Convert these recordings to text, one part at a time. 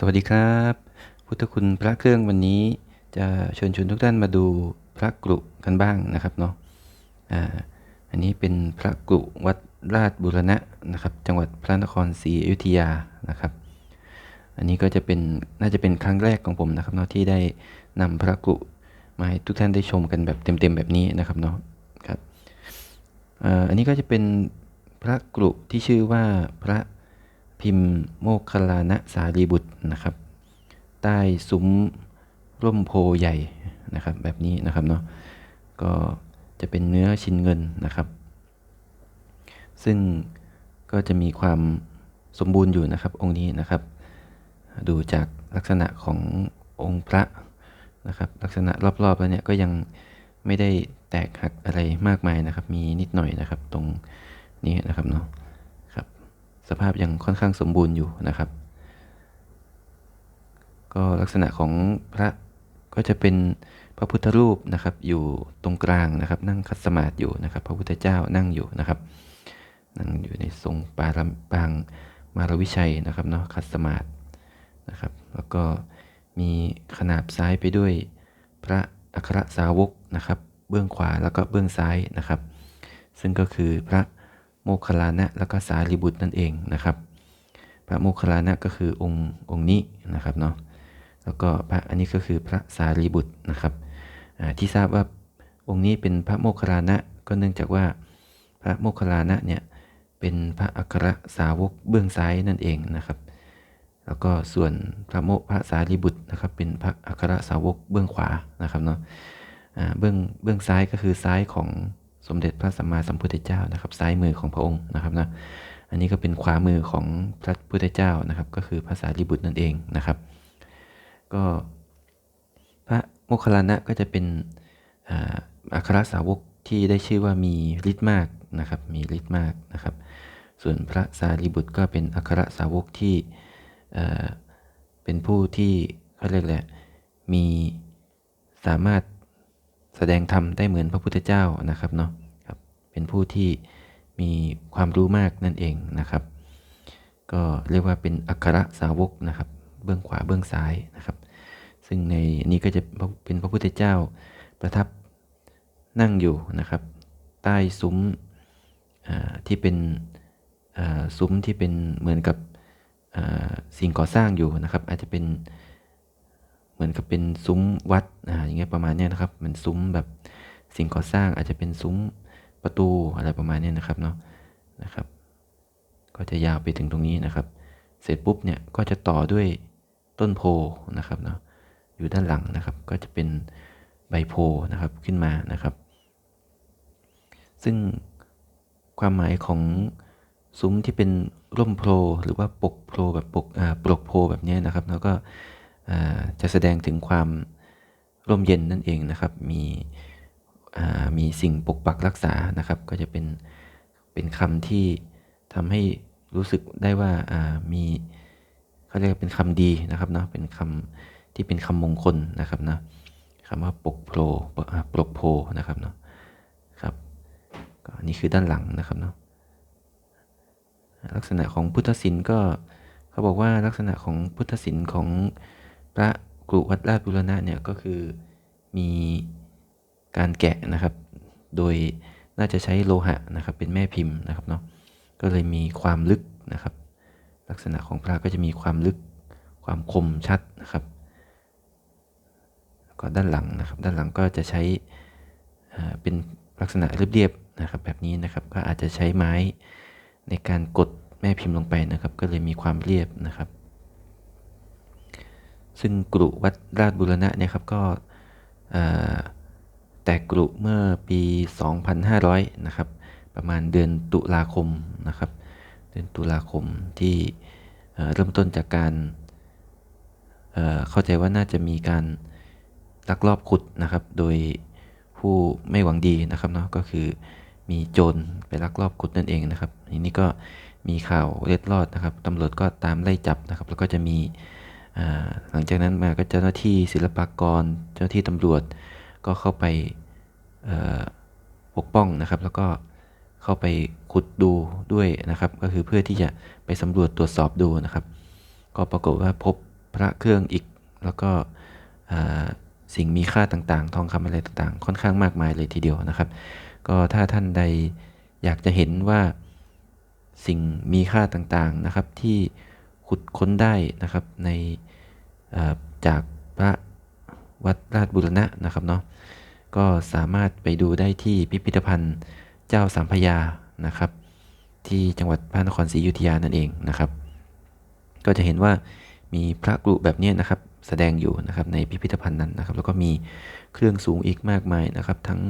สวัสดีครับ พุทธคุณพระเครื่องวันนี้จะเชิญชวนทุกท่านมาดูพระกรุกันบ้างนะครับเนาะอ่าอันนี้เป็นพระกรุวัดราชบุรณะนะครับ จังหวัดพระนครศรีอยุธยานะครับ อันนี้ก็จะเป็นน่าจะเป็นครั้งแรกของผมนะครับเนาะที่ได้นำพระกรุมาให้ทุกท่านได้ชมกันแบบเต็มๆแบบนี้นะครับเนาะครับอ่ออันนี้ก็จะเป็นพระกรุที่ชื่อว่าพระ พิมพ์โมคคลานะสารีบุตรนะครับ ใต้ซุ้มร่มโพใหญ่นะครับ แบบนี้นะครับเนาะก็จะเป็นเนื้อชิ้นเงินนะครับ ซึ่งก็จะมีความสมบูรณ์อยู่นะครับ องค์นี้นะครับ ดูจากลักษณะขององค์พระนะครับ ลักษณะรอบๆแล้วเนี่ยก็ยังไม่ได้แตกหักอะไรมากมายนะครับ มีนิดหน่อยนะครับ ตรงนี้นะครับเนาะ สภาพยังค่อนข้างสมบูรณ์อยู่นะครับ ก็ลักษณะของพระก็จะเป็นพระพุทธรูปนะครับ อยู่ตรงกลางนะครับ นั่งคัดสมาธิอยู่นะครับ พระพุทธเจ้านั่งอยู่นะครับ นั่งอยู่ในทรงปารมปางมารวิชัยนะครับเนาะคัดสมาธินะครับ แล้วก็มีขนาบซ้ายไปด้วยพระอัครสาวกนะครับ เบื้องขวาแล้วก็เบื้องซ้ายนะครับ ซึ่งก็คือพระ โมคคัลลานะแล้วก็สารีบุตรนั่นเองนะครับ พระโมคคัลลานะก็คือองค์องค์นี้นะครับเนาะแล้วก็พระอันนี้ก็คือพระสารีบุตรนะครับที่ทราบว่าองค์นี้เป็นพระโมคคัลลานะก็เนื่องจากว่าพระโมคคัลลานะเนี่ยเป็นพระอัครสาวกเบื้องซ้ายนั่นเองนะครับ แล้วก็ส่วนพระโมพระสารีบุตรนะครับ เป็นพระอัครสาวกเบื้องขวานะครับเนาะเบื้องเบื้องซ้ายก็คือซ้ายของ สมเด็จพระสัมมาสัมพุทธเจ้านะครับ ซ้ายมือของพระองค์นะครับนะอันนี้ก็เป็นขวามือของพระพุทธเจ้านะครับ ก็คือพระสารีบุตรนั่นเองนะครับ ก็พระโมคคัลลานะก็จะเป็นอัครสาวกที่ได้ชื่อว่ามีฤทธิ์มากนะครับมีฤทธิ์มากนะครับ ส่วนพระสารีบุตรก็เป็นอัครสาวกที่เเป็นผู้ที่เขาเรียกแหละมีสามารถ แสดงธรรมได้เหมือนพระพุทธเจ้านะครับเนาะครับเป็นผู้ที่มีความรู้มากนั่นเองนะครับ ก็เรียกว่าเป็นอัครสาวกนะครับ เบื้องขวาเบื้องซ้ายนะครับ ซึ่งในนี้ก็จะเป็นพระพุทธเจ้าประทับนั่งอยู่นะครับ ใต้ซุ้มที่เป็นซุ้มที่เป็นเหมือนกับสิ่งก่อสร้างอยู่นะครับ อาจจะเป็น เหมือนกับเป็นซุ้มวัดอ่าอย่างเงี้ยประมาณเนี้ยนะครับเหมือนซุ้มแบบสิ่งก่อสร้างอาจจะเป็นซุ้มประตูอะไรประมาณเนี้ยนะครับเนาะนะครับ ก็จะยาวไปถึงตรงนี้นะครับ เสร็จปุ๊บเนี่ยก็จะต่อด้วยต้นโพนะครับเนาะอยู่ด้านหลังนะครับ ก็จะเป็นใบโพนะครับขึ้นมานะครับ ซึ่งความหมายของซุ้มที่เป็นร่มโพหรือว่าปกโพแบบปกอ่าปลกโพแบบนี้นะครับแล้วก็ จะแสดงถึงความร่มเย็นนั่นเองนะครับ มีมีสิ่งปกปักรักษานะครับ ก็จะเป็นเป็นคำที่ทำให้รู้สึกได้ว่ามีเขาเรียกเป็นคำดีนะครับเนาะเป็นคำที่เป็นคำมงคลนะครับนะคำว่าปกโพอ่ปลกโพนะครับเนาะครับก็นี่คือด้านหลังนะครับเนาะลักษณะของพุทธศิลป์ก็เขาบอกว่าลักษณะของพุทธศิลป์ของ พระกรุวัดราชบุรณะเนี่ยก็คือมีการแกะนะครับ โดยน่าจะใช้โลหะนะครับ เป็นแม่พิมพ์นะครับเนาะก็เลยมีความลึกนะครับ ลักษณะของพระก็จะมีความลึกความคมชัดนะครับก็ด้านหลังนะครับ ด้านหลังก็จะใช้เป็นลักษณะเรียบๆนะครับ แบบนี้นะครับก็อาจจะใช้ไม้ในการกดแม่พิมพ์ลงไปนะครับ ก็เลยมีความเรียบนะครับ ซึ่งกรุวัดราชบุรณะเนี่ยครับก็แตกกรุเมื่อปี 2500 นะครับ ประมาณเดือนตุลาคมนะครับ เดือนตุลาคมที่เริ่มต้นจากการเเข้าใจว่าน่าจะมีการลักลอบขุดนะครับ โดยผู้ไม่หวังดีนะครับเนาะก็คือมีโจรไปลักลอบขุดนั่นเองนะครับทีนี้ก็มีข่าวเล็ดลอดนะครับตำรวจก็ตามไล่จับนะครับ แล้วก็จะมี หลังจากนั้นมาก็เจ้าหน้าที่ศิลปากร เจ้าหน้าที่ตำรวจก็เข้าไปปกป้องนะครับ แล้วก็เข้าไปขุดดูด้วยนะครับ ก็คือเพื่อที่จะไปสำรวจตรวจสอบดูนะครับ ก็ปรากฏว่าพบพระเครื่องอีก แล้วก็สิ่งมีค่าต่างๆ ทองคำอะไรต่างๆ ค่อนข้างมากมายเลยทีเดียวนะครับ ก็ถ้าท่านใดอยากจะเห็นว่าสิ่งมีค่าต่างๆนะครับที่ขุดค้นได้นะครับใน จากพระวัดราชบุรณะนะครับเนาะก็สามารถไปดูได้ที่พิพิธภัณฑ์เจ้าสัมพยานะครับ ที่จังหวัดพระนครศรีอยุธยานั่นเองนะครับ ก็จะเห็นว่ามีพระกรุแบบนี้นะครับแสดงอยู่นะครับในพิพิธภัณฑ์นั้นนะครับ แล้วก็มีเครื่องสูงอีกมากมายนะครับ ทั้ง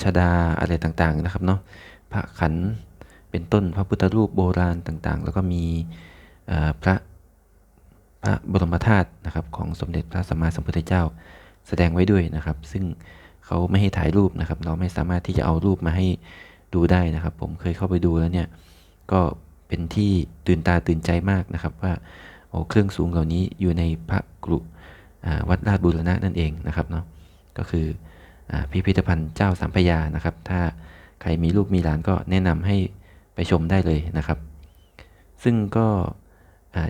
ชาดาอะไรต่างๆนะครับเนาะพระขันเป็นต้นพระพุทธรูปโบราณต่างๆ แล้วก็มีพระ พระบรมธาตุนะครับของสมเด็จพระสัมมาสัมพุทธเจ้าแสดงไว้ด้วยนะครับ ซึ่งเขาไม่ให้ถ่ายรูปนะครับ เราไม่สามารถที่จะเอารูปมาให้ดูได้นะครับ ผมเคยเข้าไปดูแล้วเนี่ยก็เป็นที่ตื่นตาตื่นใจมากนะครับ ว่าโอ้เครื่องสูงเหล่านี้อยู่ในพระกรุวัดราชบุรณะนั่นเองนะครับเนาะก็คืออพิพิธภัณฑ์เจ้าสัมพยานะครับ ถ้าใครมีลูกมีหลานก็แนะนำให้ไปชมได้เลยนะครับ ซึ่งก็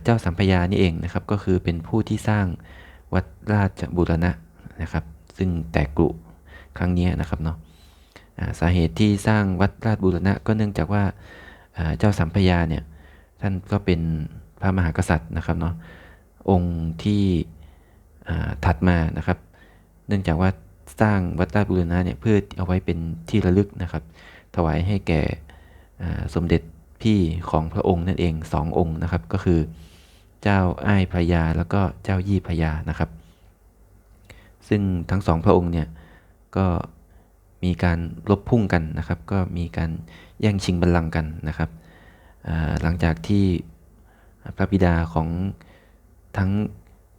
เจ้าสัมพยานี่เองนะครับ ก็คือเป็นผู้ที่สร้างวัดราชบุรณะนะครับ ซึ่งแตกกรุครั้งนี้นะครับเนาะสาเหตุที่สร้างวัดราชบุรณะก็เนื่องจากว่าเจ้าสัมพยาเนี่ยท่านก็เป็นพระมหากษัตริย์นะครับเนาะองค์ที่ถัดมานะครับ เนื่องจากว่าสร้างวัดราชบุรณะเนี่ยเพื่อเอาไว้เป็นที่ระลึกนะครับ ถวายให้แก่สมเด็จ พี่ของพระองค์นั่นเองสององค์นะครับ ก็คือเจ้าอ้ายพระยาแล้วก็เจ้ายี่พระยานะครับ ซึ่งทั้งสองพระองค์เนี่ยก็มีการลบพุ่งกันนะครับ ก็มีการแย่งชิงบัลลังก์กันนะครับหลังจากที่พระบิดาของทั้ง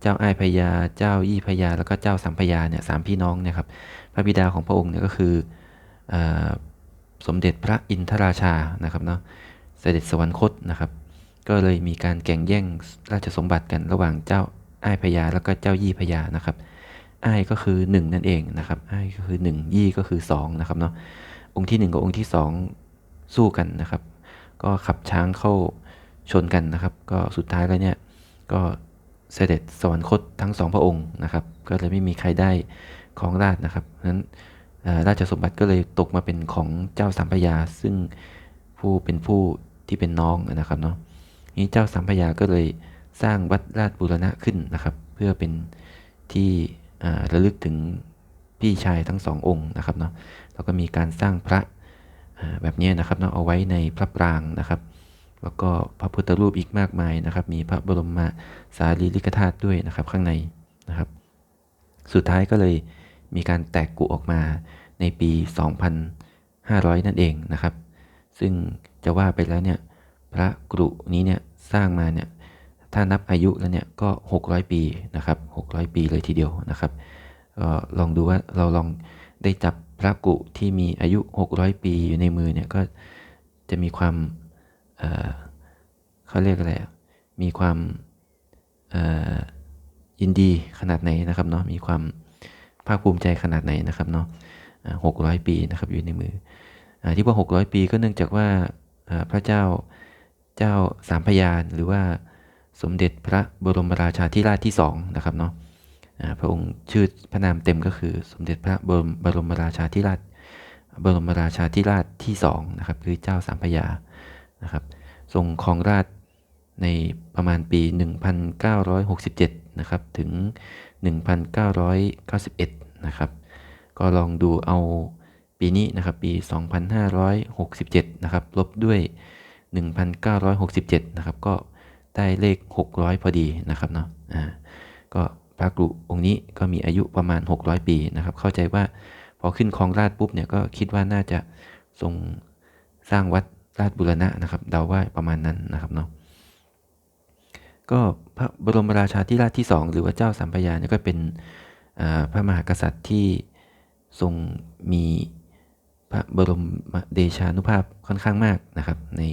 เจ้าอ้ายพญาเจ้ายี่พญาแล้วก็เจ้าสัมพญาเนี่ยสามพี่น้องเนี่ยครับพระบิดาของพระองค์เนี่ยก็คืออสมเด็จพระอินทราชานะครับเนาะ เสด็จสวรรคตนะครับ ก็เลยมีการแข่งแย่งราชสมบัติกันระหว่างเจ้าอ้ายพญาแล้วก็เจ้ายี่พญานะครับอ้ายก็คือ 1 นั่นเองนะครับอ้ายก็คือ 1 ยี่ก็คือ 2 นะครับเนาะองค์ที่ 1 กับองค์ที่ 2 สู้กันนะครับ ก็ขับช้างเข้าชนกันนะครับ ก็สุดท้ายแล้วเนี่ยก็เสด็จสวรรคตทั้งสองพระองค์นะครับ ก็เลยไม่มีใครได้ของราชนะครับนั้นราชสมบัติก็เลยตกมาเป็นของเจ้าสัมพยาซึ่งผู้เป็นผู้ ที่เป็นน้องนะครับเนาะนี้เจ้าสัมพยาก็เลยสร้างวัดราชบูรณะขึ้นนะครับ เพื่อเป็นที่ระลึกถึงพี่ชายทั้งสององค์นะครับเนาะแล้วก็มีการสร้างพระแบบนี้นะครับเนาะเอาไว้ในพระปรางนะครับ แล้วก็พระพุทธรูปอีกมากมายนะครับ มีพระบรมสารีริกธาตุด้วยนะครับข้างในนะครับ สุดท้ายก็เลยมีการแตกกุออกมาในปี 2500 นั่นเองนะครับ ซึ่ง จะว่าไปแล้วเนี่ยพระกรุนี้เนี่ยสร้างมาเนี่ยถ้านับอายุแล้วเนี่ยก็ 600 ปีนะครับ600 ปีเลยทีเดียวนะครับก็ลองดูว่าเราลองได้จับพระกุที่มีอายุ 600 ปีอยู่ในมือเนี่ยก็จะมีความเเขาเรียกอะไรมีความยินดีขนาดไหนนะครับเนาะมีความภาคภูมิใจขนาดไหนนะครับเนาะหกร้อยปีนะครับอยู่ในมืออที่ว่า 600 ปีก็เนื่องจากว่า พระเจ้าเจ้าสามพยานหรือว่าสมเด็จพระบรมราชาธิราชที่สองนะครับเนาะพระองค์ชื่อพระนามเต็มก็คือ สมเด็จพระบรมบรมราชาธิราชบรมราชาธิราชที่สองนะครับคือเจ้าสามพยานะครับทรงครองราชในประมาณปี 1967 นะครับถึง 1991 นะครับ ก็ลองดูเอา ปีนี้นะครับปี 2567 นะครับลบด้วย 1967 นะครับก็ได้เลข 600 พอดีนะครับเนาะอ่าก็พระกรุองค์นี้ก็มีอายุประมาณ 600 ปีนะครับ เข้าใจว่าพอขึ้นคลองราชปุ๊บเนี่ยก็คิดว่าน่าจะทรงสร้างวัดราชบุรณะนะครับเดาว่าประมาณนั้นนะครับเนาะก็พระบรมราชาธิราชที่ 2 หรือว่าเจ้าสัมปยาเนี่ยก็เป็นพระมหากษัตริย์ที่ทรงมี พระบรมเดชานุภาพค่อนข้างมากนะครับ ใน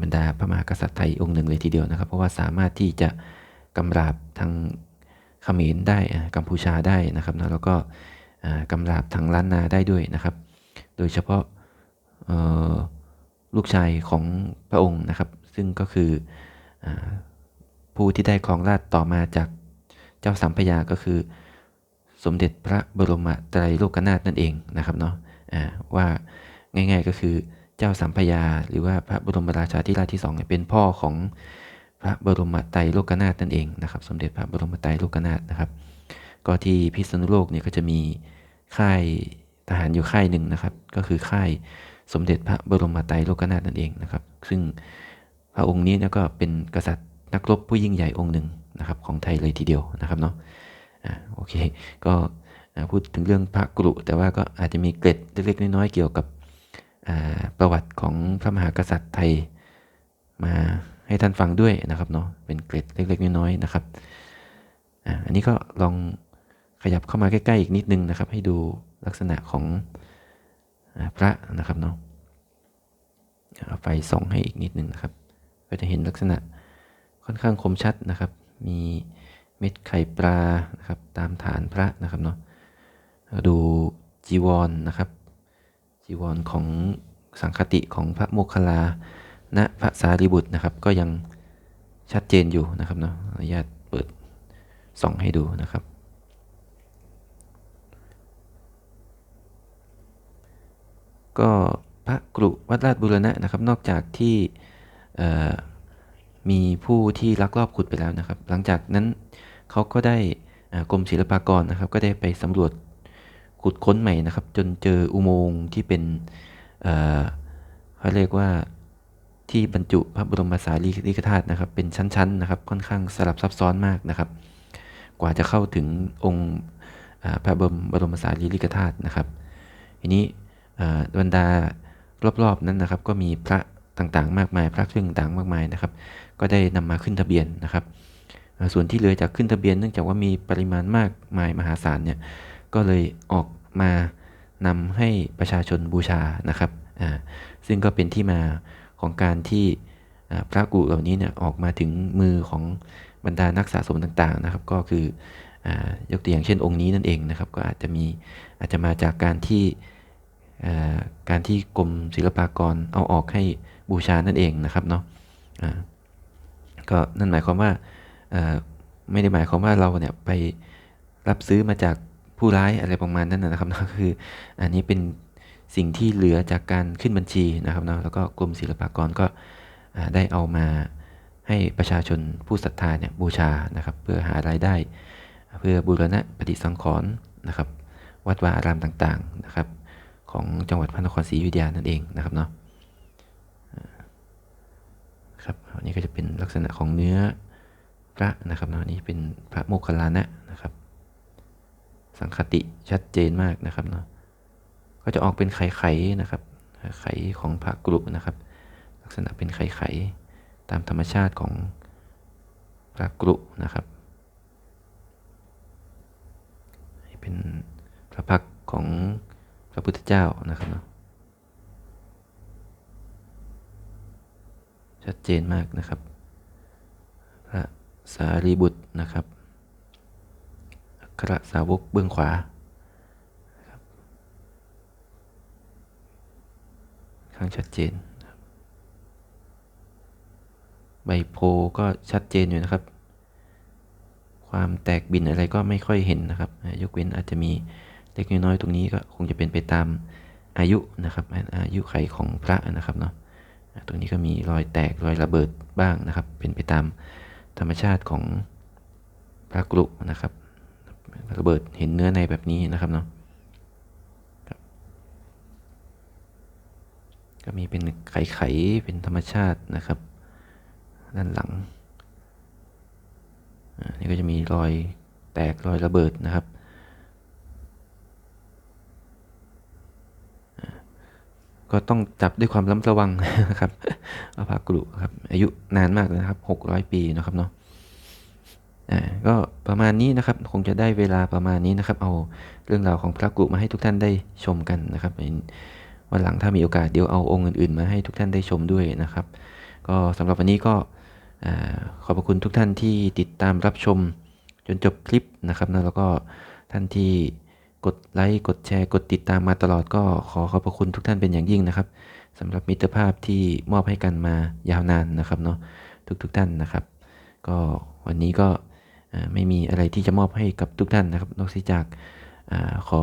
บรรดาพระมหากษัตริย์ไทยองค์หนึ่งเลยทีเดียวนะครับ เพราะว่าสามารถที่จะกำราบทางเขมรได้กัมพูชาได้นะครับนะแล้วก็กำราบทางล้านนาได้ด้วยนะครับ โดยเฉพาะลูกชายของพระองค์นะครับ ซึ่งก็คือผู้ที่ได้ครองราชต่อมาจากเจ้าสัมพยาก็คือ สมเด็จพระบรมไตรโลกนาถนั่นเองนะครับเนาะ ว่าง่าย ๆก็คือเจ้าสัมพยา หรือว่าพระบรมราชาธิราชที่สองเป็นพ่อของพระบรมไตรโลกนาถนั่นเองนะครับ สมเด็จพระบรมไตรโลกนาถนะครับ ก็ที่พิษณุโลกเนี่ยก็จะมีค่ายทหารอยู่ค่ายหนึ่งนะครับ ก็คือค่ายสมเด็จพระบรมไตรโลกนาถนั่นเองนะครับ ซึ่งพระองค์นี้นี่ยก็เป็นกษัตริย์นักรบผู้ยิ่งใหญ่องค์หนึ่งนะครับของไทยเลยทีเดียวนะครับเนาะอ่าโอเค ก็ พูดถึงเรื่องพระกรุ แต่ว่าก็อาจจะมีเกร็ดเล็กๆน้อยๆเกี่ยวกับประวัติของพระมหากษัตริย์ไทยมาให้ท่านฟังด้วยนะครับเนาะเป็นเกร็ดเล็กๆน้อยๆนะครับอันนี้ก็ลองขยับเข้ามาใกล้ๆอีกนิดนึงนะครับ ให้ดูลักษณะของพระนะครับเนาะเอาไฟส่องให้อีกนิดนึงนะครับ ก็จะเห็นลักษณะค่อนข้างคมชัดนะครับ มีเม็ดไข่ปลานะครับตามฐานพระนะครับเนาะ ดูจีวรนนะครับ จีวรของสังคติของพระโมคคัลลาณพระสารีบุตรนะครับ ก็ยังชัดเจนอยู่นะครับเนาะอนุญาตเปิดส่องให้ดูนะครับ ก็พระกรุวัดราชบุรณะนะครับ นอกจากที่มีผู้ที่ลักลอบขุดไปแล้วนะครับ หลังจากนั้นเขาก็ได้กรมศิลปากรนะครับ ก็ได้ไปสำรวจ ขุดค้นใหม่นะครับ จนเจออุโมงค์ที่เป็นเขาเรียกว่าที่บรรจุพระบรมสารีริกธาตุนะครับ เป็นชั้นๆนะครับ ค่อนข้างสลับซับซ้อนมากนะครับ กว่าจะเข้าถึงองค์พระบรมสารีริกธาตุนะครับ ทีนี้บรรดารอบๆนั้นนะครับ ก็มีพระต่างๆ มากมายพระเครื่องต่างมากมายนะครับ ก็ได้นำมาขึ้นทะเบียนนะครับ ส่วนที่เหลือจากขึ้นทะเบียนเนื่องจากว่ามีปริมาณมากมายมหาศาลเนี่ย ก็เลยออกมานำให้ประชาชนบูชานะครับซึ่งก็เป็นที่มาของการที่พระกุเหล่านี้เนี่ยออกมาถึงมือของบรรดานักสะสมต่างๆนะครับ ก็คือยกตัวอย่างเช่นองค์นี้นั่นเองนะครับ ก็อาจจะมีอาจจะมาจากการที่การที่กรมศิลปากรเอาออกให้บูชานั่นเองนะครับเนาะก็นั่นหมายความว่าไม่ได้หมายความว่าเราเนี่ยไปรับซื้อมาจาก ผู้ร้ายอะไรประมาณนั้นนะครับก็คือ อันนี้เป็นสิ่งที่เหลือจากการขึ้นบัญชีนะครับเนาะแล้วก็กรมศิลปากรก็ได้เอามาให้ประชาชนผู้ศรัทธาเนี่ยบูชานะครับเพื่อหารายได้ เพื่อบูรณะปฏิสังขรณ์นะครับ วัดวาอารามต่างๆนะครับ ของจังหวัดพระนครศรีอยุธยานั่นเองนะครับเนาะครับอันนี้ก็จะเป็นลักษณะของเนื้อพระนะครับเนาะนี่เป็นพระโมคคัลลานะ สังคติชัดเจนมากนะครับเนาะก็จะออกเป็นไข่ๆนะครับ ไข่ของพระกรุนะครับ ลักษณะเป็นไข่ๆตามธรรมชาติของพระกรุนะครับเป็นพระพักของพระพุทธเจ้านะครับเนาะชัดเจนมากนะครับ พระสารีบุตรนะครับ รสาวกเบื้องขวาข้างชัดเจน ใบโพก็ชัดเจนอยู่นะครับ ความแตกบินอะไรก็ไม่ค่อยเห็นนะครับ ยกเว้นอาจจะมีเล็กน้อยตรงนี้ก็คงจะเป็นไปตามอายุนะครับอายุไขของพระนะครับเนาะตรงนี้ก็มีรอยแตกรอยระเบิดบ้างนะครับ เป็นไปตามธรรมชาติของพระกรุนะครับ ระเบิดเห็นเนื้อในแบบนี้นะครับเนาะก็มีเป็นไข่ๆเป็นธรรมชาตินะครับ ด้านหลังนี่ก็จะมีรอยแตกรอยระเบิดนะครับ ก็ต้องจับด้วยความระมัดระวังนะครับอาภากรุครับ อายุนานมากเลยนะครับหกร้อยปีนะครับเนาะ อ่าก็ประมาณนี้นะครับคงจะได้เวลาประมาณนี้นะครับ เอาเรื่องราวของพระกุมาให้ทุกท่านได้ชมกันนะครับวันหลังถ้ามีโอกาสเดี๋ยวเอาองค์อื่นๆ มาให้ทุกท่านได้ชมด้วยนะครับ ก็สำหรับวันนี้ก็ขอบพระคุณทุกท่านที่ติดตามรับชมจนจบคลิปนะครับนะแล้วก็ท่านที่กดไลค์กดแชร์กดติดตามมาตลอดก็ขอขอบพระคุณทุกท่านเป็นอย่างยิ่งนะครับสำหรับมิตรภาพที่มอบให้กันมายาวนานนะครับเนาะทุกๆทท่านนะครับ ก็วันนี้ก็ ไม่มีอะไรที่จะมอบให้กับทุกท่านนะครับ นอกจากอขอ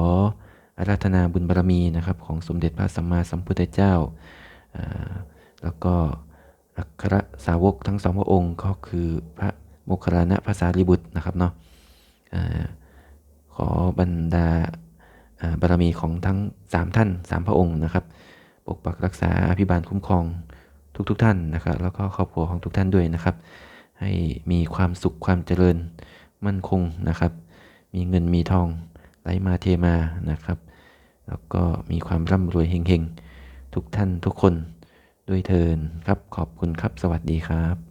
อาราธนาบุญบารมีนะครับ ของสมเด็จพระสัมมาสัมพุทธเจ้า แล้วก็อัครสาวกทั้งสองพระองค์ก็คือพระโมคคัลลานะพระสารีบุตรนะครับเนาะอขอบรรดาบารมีของทั้งสามท่านสามพระองค์นะครับ ปกปักรักษาอภิบาลคุ้มครองทุกๆทท่านนะครับ แล้วก็ครอบครัวของทุกท่านด้วยนะครับ ให้มีความสุขความเจริญมั่นคงนะครับ มีเงินมีทองไหลมาเทมานะครับ แล้วก็มีความร่ำรวยเฮงๆ ทุกท่านทุกคนด้วยเทินครับขอบคุณครับสวัสดีครับ